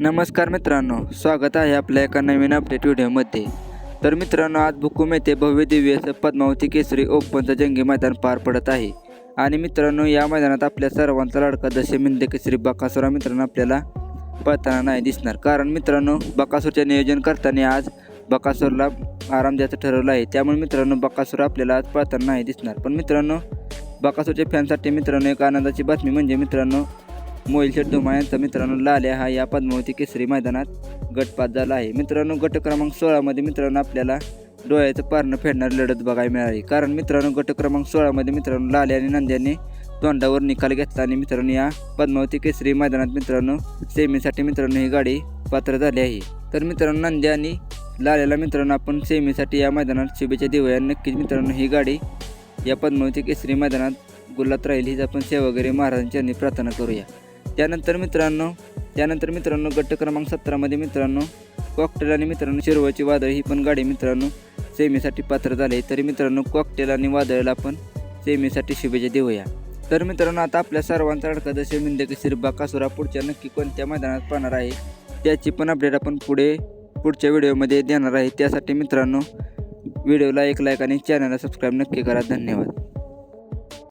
नमस्कार मित्रांनो स्वागत आहे आपल्या एका नवीन अपडेट व्हिडिओमध्ये. तर मित्रांनो आज भुकुम येथे भव्य दिव्य असं पद्मावती केसरी ओपनचं जंगी मैदान पार पडत आहे. आणि मित्रांनो या मैदानात आपल्या सर्वांचा लाडका जसे म्हणजे मिंदे केसरी बकासुरा मित्रांनो आपल्याला पळताना नाही दिसणार. कारण मित्रांनो बकासूरचे नियोजन करताना आज बकासूरला आराम द्यायचं ठरवलं आहे. त्यामुळे मित्रांनो बकासूर आपल्याला आज पळताना नाही दिसणार. पण मित्रांनो बकासूरच्या फॅनसाठी मित्रांनो एक आनंदाची बातमी म्हणजे मित्रांनो मोहिल शेठ यांचा मित्रांनो लाल्या हा या पद्मावती केसरी मैदानात गटपात झाला आहे. मित्रांनो गट क्रमांक सोळामध्ये मित्रांनो आपल्याला डोळ्याचं पारणं फेडणारी लढत बघायला मिळाली कारण मित्रांनो गट क्रमांक सोळामध्ये मित्रांनो लाल्या आणि नंद्याने तोंडावर निकाल घेतला आणि मित्रांनो या पद्मावती केसरी मैदानात मित्रांनो सेमीसाठी मित्रांनो ही गाडी पात्र झाली आहे. तर मित्रांनो नंद्या आणि लाल्याला मित्रांनो आपण सेमीसाठी या मैदानात शुभेच्छा देऊया. नक्कीच मित्रांनो ही गाडी या पद्मावती केसरी मैदानात गुलात राहील हीच आपण सेवागिरी महाराजांच्या प्रार्थना करूया. त्यानंतर मित्रांनो त्यानंतर मित्रांनो गट क्रमांक सतरामध्ये मित्रांनो कॉकटेल आणि मित्रांनो शिरवाची वादळ ही पण गाडी मित्रांनो सेमीसाठी पात्र झाले. तरी मित्रांनो कॉकटेल आणि वादळला पण सेमीसाठी शुभेच्छा देऊया. तर मित्रांनो आता आपल्या सर्वांचा अडका जसे की शिरबा कासुरा पुढच्या नक्की कोणत्या मैदानात पाहणार आहे त्याची पण अपडेट आपण पुढे पुढच्या व्हिडिओमध्ये देणार आहे. त्यासाठी मित्रांनो व्हिडिओला एक लाईक आणि चॅनलला सबस्क्राईब नक्की करा. धन्यवाद.